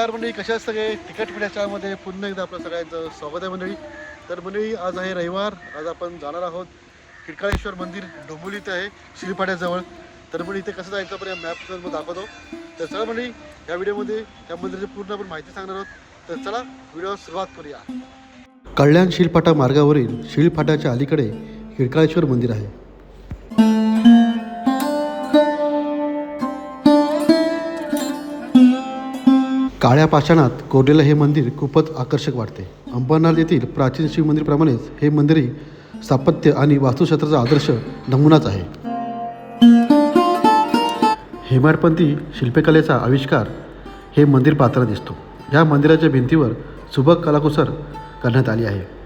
नमस्कार मंडळी कशा सगळे? तिकट पिढ्याच्यामध्ये पुन्हा एकदा आपलं सगळ्यांचं स्वागत आहे मंडळी. तर मंडळी आज आहे रविवार. आज आपण जाणार आहोत खिडकाळेश्वर मंदिर डोंबोली इथे आहे शिळपाड्याजवळ तर मंडळी इथे कसं जायचं आपण या मॅप मग दाखवतो. तर चला मंडळी या व्हिडिओमध्ये त्या मंदिराची पूर्ण आपण माहिती सांगणार आहोत. तर चला व्हिडिओ सुरुवात करूया. कल्याण शिलपाटा मार्गावरील शिळफाट्याच्या अलीकडे किडकाळेश्वर मंदिर आहे. काळ्या पाषाणात कोरलेलं हे मंदिर खूपच आकर्षक वाटते. अंबरनाथ येथील प्राचीन शिव मंदिरप्रमाणेच हे मंदिरही स्थापत्य आणि वास्तुशास्त्राचा आदर्श नमुनाच आहे. हेमाडपंथी शिल्पकलेचा आविष्कार हे मंदिर पात्र दिसतो. या मंदिराच्या भिंतीवर सुबक कलाकुसर करण्यात आली आहे.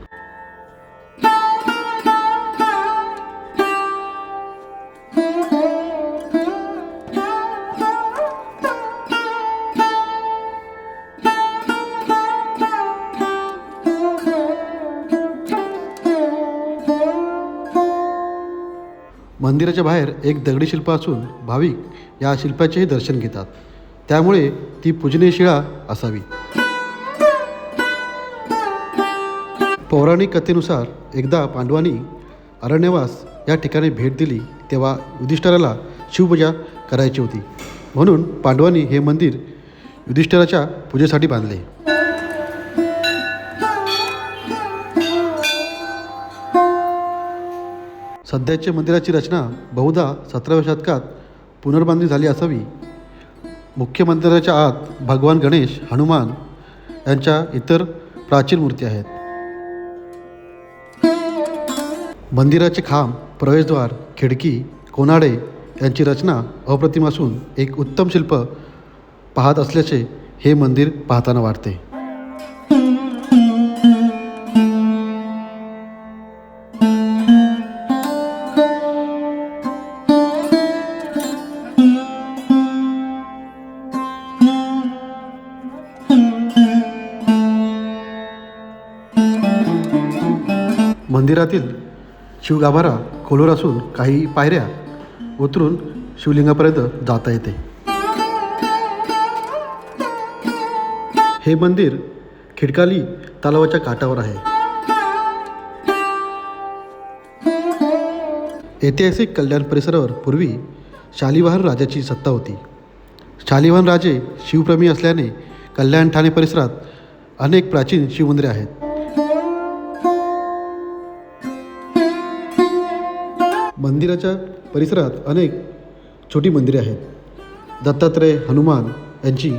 मंदिराच्या बाहेर एक दगडी शिल्प असून भाविक या शिल्पाचेही दर्शन घेतात. त्यामुळे ती पूजनीय शिळा असावी. पौराणिक कथेनुसार एकदा पांडवांनी अरण्यवास या ठिकाणी भेट दिली तेव्हा युधिष्ठराला शिवपूजा करायची होती. म्हणून पांडवांनी हे मंदिर युधिष्ठराच्या पूजेसाठी बांधले. सध्याच्या मंदिराची रचना बहुधा सतराव्या शतकात पुनर्बांधणी झाली असावी. मुख्य मंदिराच्या आत भगवान गणेश हनुमान यांच्या इतर प्राचीन मूर्ती आहेत. मंदिराचे खांब प्रवेशद्वार खिडकी कोनाडे यांची रचना अप्रतिम असून एक उत्तम शिल्प पाहत असल्याचे हे मंदिर पाहताना वाटते. मंदिरातील शिवगाभारा खोलवर असून काही पायऱ्या उतरून शिवलिंगापर्यंत जाता येते. हे मंदिर खिडकाली तलावाच्या काठावर आहे. ऐतिहासिक कल्याण परिसरावर पूर्वी शालिवाहन राजाची सत्ता होती. शालिवाहन राजे शिवप्रेमी असल्याने कल्याण ठाणे परिसरात अनेक प्राचीन शिवमंदिरे आहेत. मंदिराच्या परिसरात अनेक छोटी मंदिरे आहेत. दत्तात्रय हनुमान यांची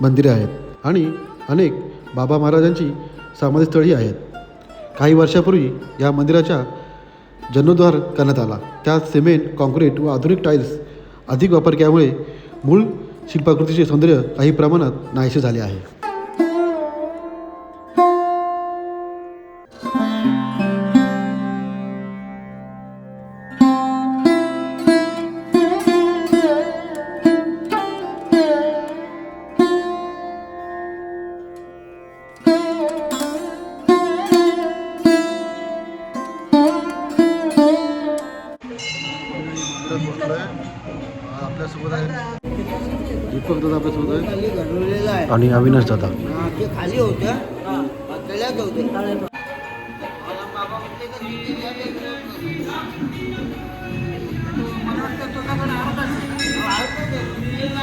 मंदिरे आहेत आणि अनेक बाबा महाराजांची समाधीस्थळी आहेत. काही वर्षापूर्वी या मंदिराच्या जीर्णोद्धार करण्यात आला. त्यात सिमेंट कॉन्क्रीट व आधुनिक टाईल्स अधिक वापर केल्यामुळे मूळ शिल्पाकृतीचे सौंदर्य काही प्रमाणात नाहीसे झाले आहे. दीपक दादा आपल्यासोबत आहे खाली घडवलेलं आहे आणि अविनाश दादा हा, ते खाली होतं त्यालाच होते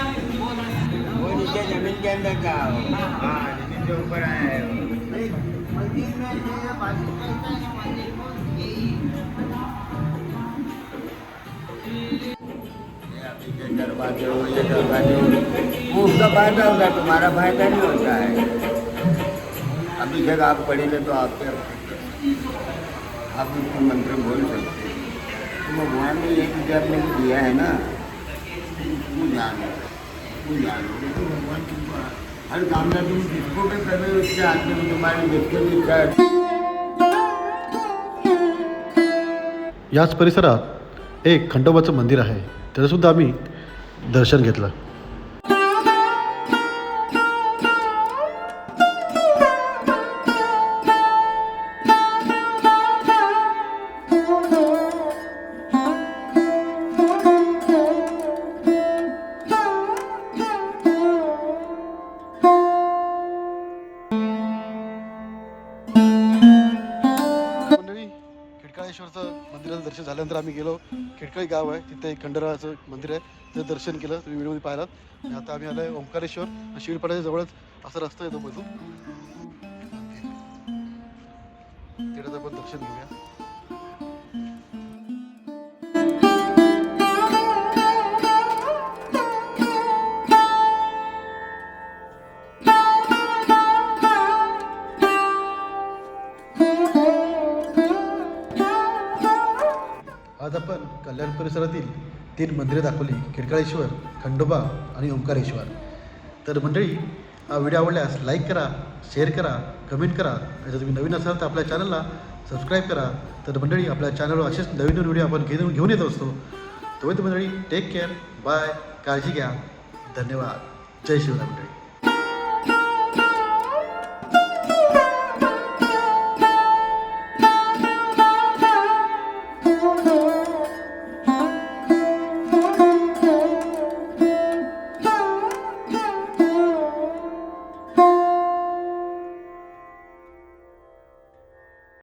वो नीचे जमीन के अंदर का हाँ जमीन के ऊपर आया है मंदिर में जो बाजू में ना मंदिर को यही दरवाजे हो ये दरवाजे हो। वो उसका फ़ायदा होगा, तुम्हारा फ़ायदा नहीं होता है। अभी जगह आप पढ़ेंगे तो आपके आप उसको मंत्र बोल सकते तो भगवान ने एक विचार में दिया है ना। तू जानो? तू जानो? लेकिन भगवान तुमको हर काम तुम जिसको भी कर उसके हाथ में तुम्हारी जिसको भी इच्छा याच परिसरात एक खंडोबाचं मंदिर आहे. त्याचंसुद्धा आम्ही दर्शन घेतलं. झाल्यानंतर आम्ही गेलो. खिडकळी गाव आहे. तिथे एक खंडराचं मंदिर आहे. तिथे दर्शन केलं. तुम्ही व्हिडिओमध्ये पाहिलात. आणि आता आम्ही आलो आहे ओंकारेश्वर शिवपाड्याच्या जवळच असा रस्ता येतो मधून. तिकडे आपण दर्शन घेऊया. कल्याण परिसरातील तीन मंदिरे दाखवली. खिडकाळेश्वर खंडोबा आणि ओंकारेश्वर. तर मंडळी हा व्हिडिओ आवडल्यास लाईक करा शेअर करा कमेंट करा. आणि जर तुम्ही नवीन असाल तर आपल्या चॅनलला सबस्क्राईब करा. तर मंडळी आपल्या चॅनलवर असेच नवीन नवीन व्हिडिओ आपण घेऊन घेऊन येत असतो. तोपर्यंत मंडळी टेक केअर बाय काळजी घ्या. धन्यवाद. जय शिवराय मंडळी.